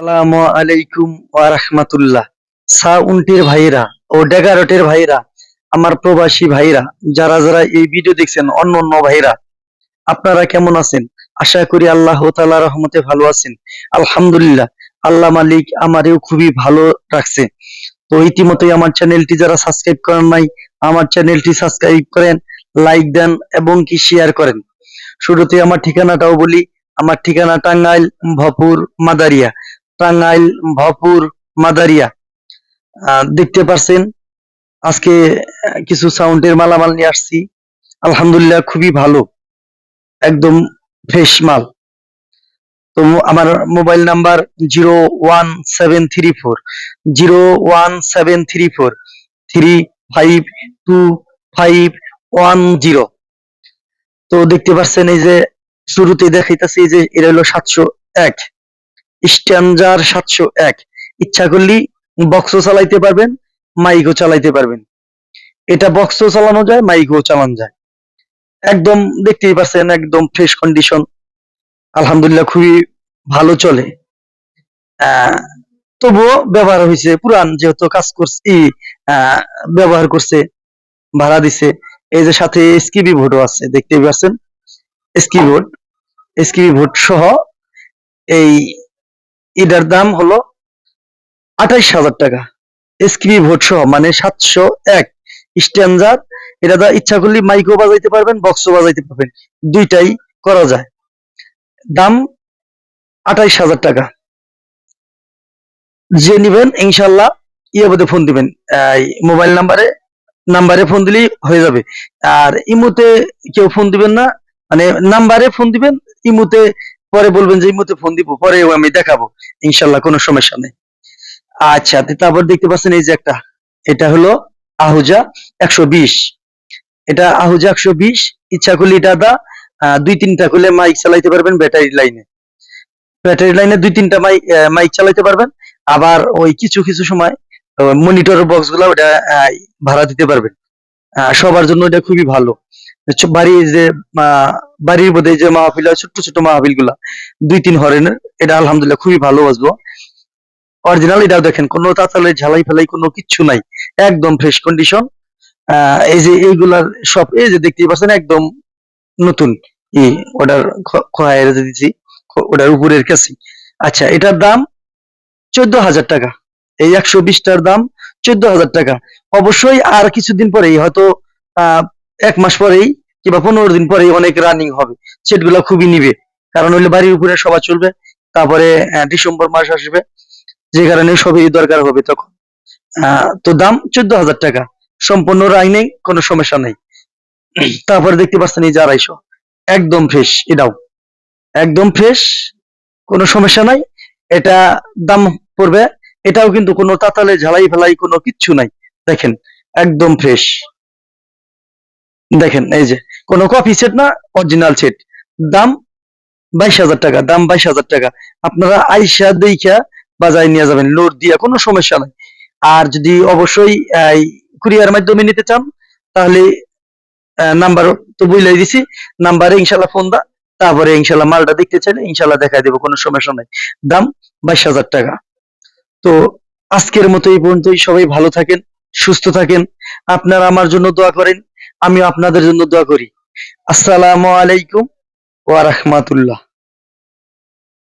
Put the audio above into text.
আসসালামু আলাইকুম ওয়া রাহমাতুল্লাহ। সাউন্টের ভাইরা ও ডেগারটের ভাইরা আমার প্রবাসী ভাইরা যারা যারা এই ভিডিও দেখছেন, অন্য অন্য ভাইরা আপনারা কেমন আছেন? আশা করি আল্লাহ তাআলা রহমতে ভালো আছেন। আলহামদুলিল্লাহ, আল্লাহ মালিক আমারেও খুবই ভালো রাখছে। তো ইতিমধ্যেই আমার চ্যানেলটি যারা সাবস্ক্রাইব করেন নাই, আমার চ্যানেলটি সাবস্ক্রাইব করেন, লাইক দেন এবং কি শেয়ার করেন। শুরুতে আমার ঠিকানাটাও বলি, আমার ঠিকানা টাঙ্গাইল, ভপুর, মাদারিয়া। টাঙ্গাইল, ভপুর, মাদারিয়া। দেখতে পারছেন, আজকে কিছু সাউন্ডের মালামাল নিয়ে আসছি। আলহামদুলিল্লাহ খুবই ভালো, একদম ফ্রেশ মাল। তো আমার mobile number zero one seven three four zero one seven three four three five two five one zero তো দেখতে পাচ্ছেন এই যে শুরুতে দেখাইতেছি যে, এটা হলো সাতশো এক। স্ট্যান্ডার সাতশো এক। ইচ্ছা করলে বক্সও চালাইতে পারবেন মাইকও চালাইতে পারবেন। এটা বক্সও চালানো যায় মাইকও চালানো যায়। একদম দেখতেই পাচ্ছেন একদম ফ্রেশ কন্ডিশন আলহামদুলিল্লাহ খুবই ভালো চলে। তবুও ব্যবহার হয়েছে, পুরান যেহেতু কাজ করছি ব্যবহার করছে, ভাড়া দিছে। এই যে সাথে এসকিবি ভোটও আছে, দেখতেই পাচ্ছেন এসকিবি ভোট এসকিবি ভোট সহ এই এটার দাম হলো আঠাইশ হাজার টাকা। এসকিবি ভোট সহ মানে সাতশো এক। স্ট্যান্ডার এটা দা ইচ্ছা করলে মাইকও বাজাইতে পারবেন, বক্সও বাজাইতে পারবেন। দুইটাই করা যায়। দাম আঠাইশ হাজার টাকা। যে নিবেন, ইনশাল্লাহ ইয়েবতে ফোন দিবেন। মোবাইল নাম্বারে নাম্বারে ফোন দিলেই হয়ে যাবে। আর ইমুতে কেউ ফোন দিবেন না মানে নাম্বারে ফোন দিবেন, ইমুতে পরে বলবেন যে ইমুতে ফোন দিব পরে আমি দেখাবো। ইনশাল্লাহ কোনো সমস্যা নেই। আচ্ছা তারপর দেখতে পাচ্ছেন এই যে একটা, এটা হলো আহুজা একশো বিশ। এটা আহুজা একশো বিশ, ইচ্ছা করলে এটা দা দুই তিনটা করলে মাইক চালাইতে পারবেন ব্যাটারি লাইনে ব্যাটারি লাইনে দুই তিনটা মাইক মাইক চালাইতে পারবেন। আবার ওই কিছু কিছু সময় মনিটর বক্সগুলা ওটা ভাড়া দিতে পারবেন। সবার জন্য এটা খুবই ভালো। বাড়ির যে বাড়ির মধ্যে যে মাহফিল হয়, ছোট্ট ছোট মাহফিলগুলা দুই তিন হরেনের এটা আলহামদুলিল্লাহ খুবই ভালো বাজবো অরিজিনাল এটাও দেখেন, কোনো তাতালে ঝালাই ফেলাই কোনো কিচ্ছু নাই, একদম ফ্রেশ কন্ডিশন এই যে এইগুলার সব, এই যে দেখতেই পাচ্ছেন, একদম নতুন। ই, ওটার খয়ের যে খ- ওটার উপরের কাছে। আচ্ছা এটার দাম চোদ্দ হাজার টাকা। এই একশো বিশটার দাম চোদ্দ হাজার টাকা। অবশ্যই আর কিছুদিন পরেই, হয়তো এক মাস পরেই কিংবা পনেরো দিন পরেই অনেক রানিং হবে। সেটগুলো খুবই নিবে। কারণ হইলে বাড়ির উপরে সবাই চলবে, তারপরে ডিসেম্বর মাস আসবে, যে কারণে সবই দরকার হবে তখন। তো দাম চোদ্দ হাজার টাকা। সম্পূর্ণ রাই নেই কোনো সমস্যা নেই। তারপরে দেখতে পাচ্ছেন এই যে একদম ফ্রেশ এটাও একদম ফ্রেশ কোনো সমস্যা নাই। এটা দাম পড়বে এটাও কিন্তু কোনো তাতালে ঝালাই ফেলাই কোনো কিচ্ছু নাই। দেখেন, একদম ফ্রেশ দেখেন, এই যে, কোনো কপি সেট না অরিজিনাল সেট দাম বাইশ হাজার টাকা, দাম বাইশ হাজার টাকা। আপনারা আইসা দেখা বাজারে নিয়ে যাবেন, লোড দিয়া কোনো সমস্যা নাই। আর যদি অবশ্যই কুরিয়ার মাধ্যমে নিতে চান, তাহলে নাম্বার তো বুঝলাই দিছি। নাম্বারে ইনশাল্লাহ ফোন দা, তারপরে ইনশাল্লাহ মালটা দেখতে চাইলে ইনশাল্লাহ দেখা দেবো, কোনো সমস্যা নাই। দাম বাইশ হাজার টাকা। তো আজকের মতো এই পর্যন্তই। সবাই ভালো থাকেন, সুস্থ থাকেন। আপনারা আমার জন্য দোয়া করেন আমি আপনাদের জন্য দোয়া করি। আসসালামু আলাইকুম ওয়া রাহমাতুল্লাহ।